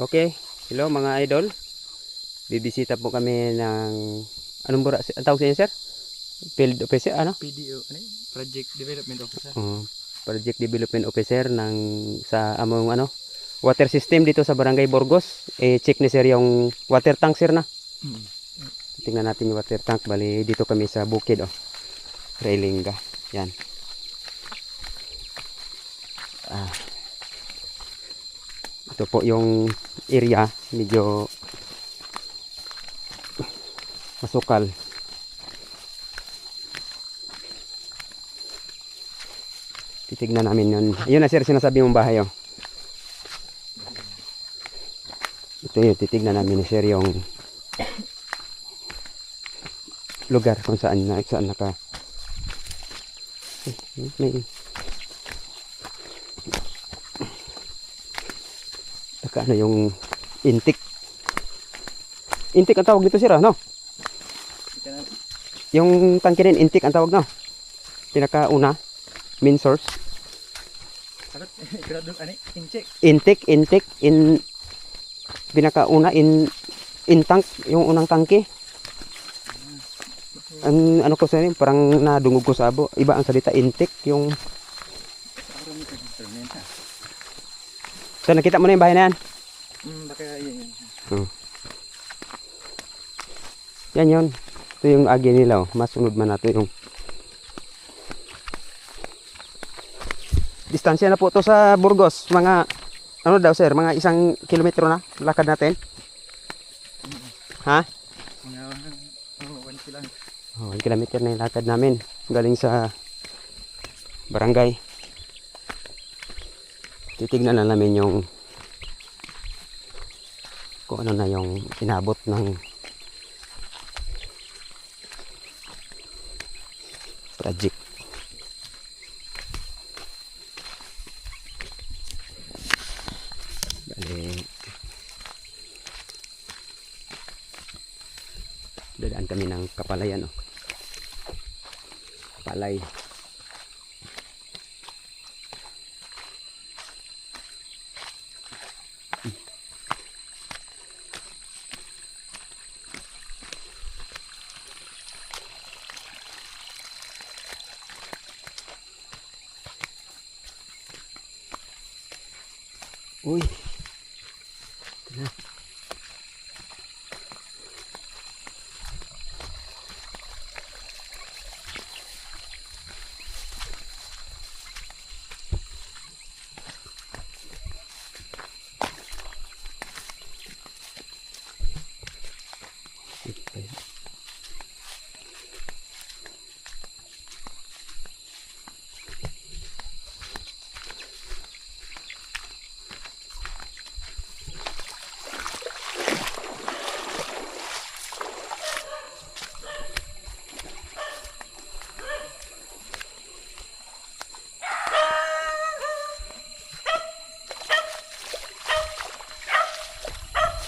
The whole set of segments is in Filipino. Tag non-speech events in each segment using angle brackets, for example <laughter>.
Okay, hello mga idol. Bibisita po kami ng anong bura ang tawag sa inyo sir? Field officer ano? PDO, ano? Project Development Officer. Uh, Project Development Officer ng sa among ano water system dito sa Barangay Burgos. Eh check ni sir yung water tank sir na. Mm. Tingnan natin yung water tank. Bali dito kami sa bukid oh. Railinga. Yan. Ah. Ito po yung area medyo masukal. Titignan namin yun. Ayun na sir, sinasabi mong bahay oh. Ito yun, titignan namin ni sir yung lugar kung saan na saan naka may naka ano yung intik. Intik ang tawag dito sir no yung tangke rin intik ang tawag no? Pinakauna main source. Intik intik in pinakauna in in tank yung unang tangke. Ang ano ko sa parang nadungog ko sa abo. Iba ang salita intik yung Parang may instrument ha. So nakita mo na yung bahay na yan Hmm, baka yun yun. yan yun ito yung agi nila oh. masunod man nato yung distansya na po to sa Burgos mga ano daw sir mga isang kilometro na lakad natin ha Mga, oh, one kilang. Oh, 1 kilometer na yung lakad namin. Galing sa barangay. Titignan na namin yung kung ano na yung inabot ng project. Bali, dadaan kami ng kapalayan. Oh. Palay. Uy. Ito na. Ito yun.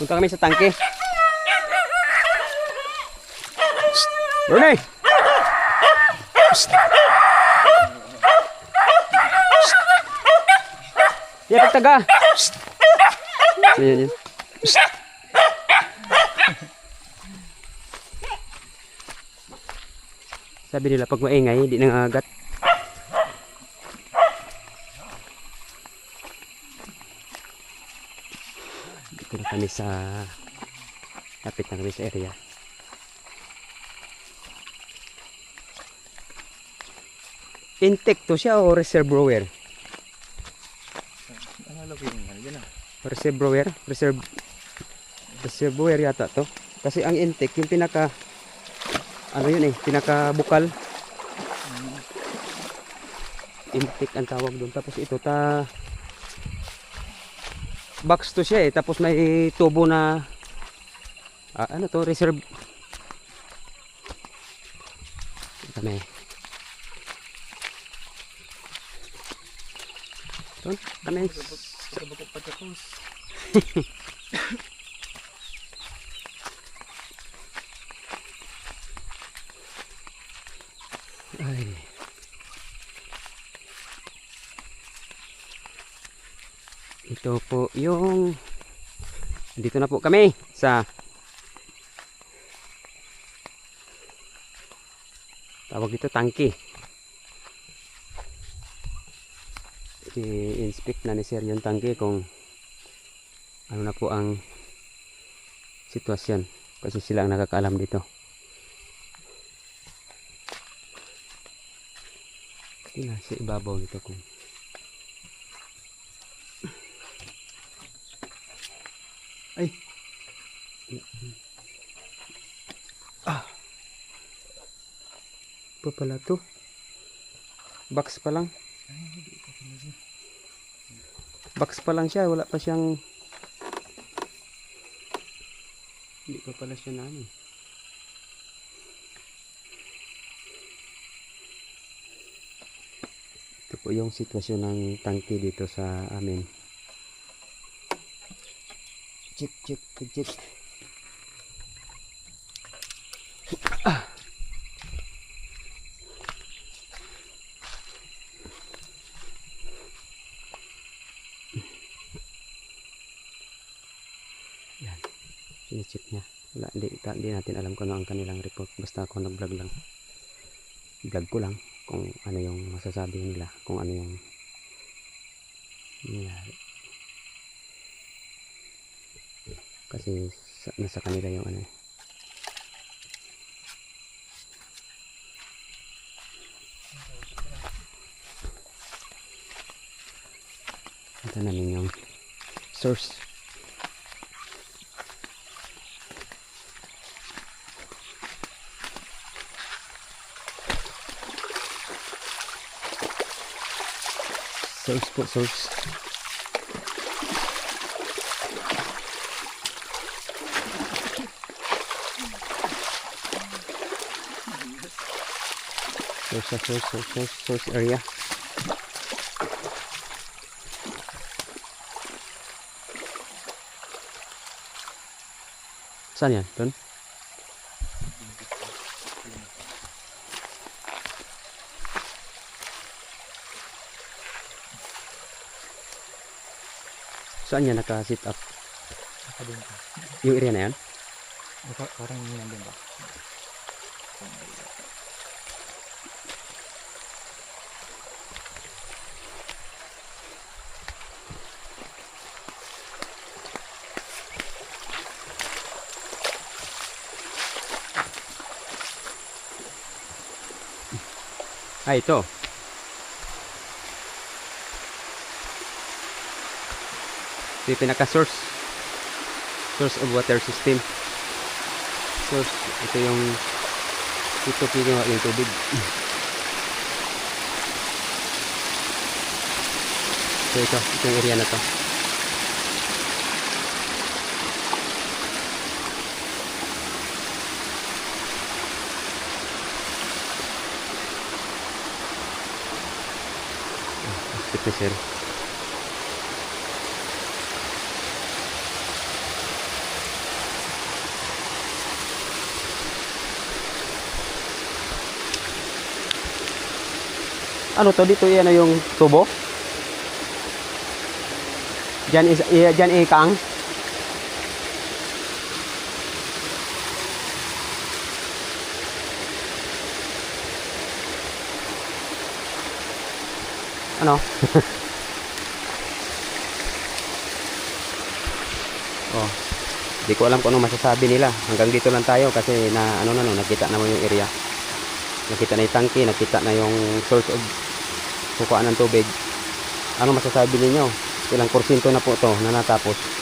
Punta kami sa tangke. Bernie! Ya, pagtaga. Yan, yan. Sabi nila pag maingay, hindi nangagat. Dito na kami sa lapit na kami sa area. Intake to siya o reservoir? Ano ko yun, yun ah. Reservoir? Reserve reservoir yata to. Kasi ang intake yung pinaka ano yun eh, pinaka bukal. Intake ang tawag doon. Tapos ito ta box to siya eh. Tapos may tubo na ah, ano to, reserve. Kami. Doon, kami. Pagkabakot pagkakos. Ay. Ito po yung Dito na po kami sa tawag dito tangke. I-inspect na ni Sir yung tangke kung ano na po ang sitwasyon kasi sila ang nakakaalam dito. Tingnan sa ibabaw nito kung ay. Ah. Pa pala to. Box pa lang. Box pa lang siya. Wala pa siyang hindi pa pala siya na ano eh. ito po yung sitwasyon ng tangke dito sa amin check check check check. Yan. Sinicheck niya. Wala hindi, hindi natin alam kung ano ang kanilang report. Basta ako nag vlog lang. Vlog ko lang kung ano yung masasabi nila kung ano yung nangyari kasi sa, nasa kanila yung ano eh. ito namin yung source source po source source source source source source area saan yan? doon? saan yan naka-sit up? Yung area na yan? Parang yun nandun ba? Ah ito. Ito yung pinaka-source. Source of water system. Source ito yung ito kinuha yung tubig. <clears throat> So ito ito yung area na to ito sir Ano to dito yan yung tubo? Diyan is iya diyan ikang. Ano? <laughs> oh. Di ko alam kung ano masasabi nila. Hanggang dito lang tayo kasi na ano na no, nakita naman yung area. Nakita na yung tangke, nakita na yung source of kukuhaan ng tubig. Ano masasabi ninyo? Ilang porsyento na po to na natapos?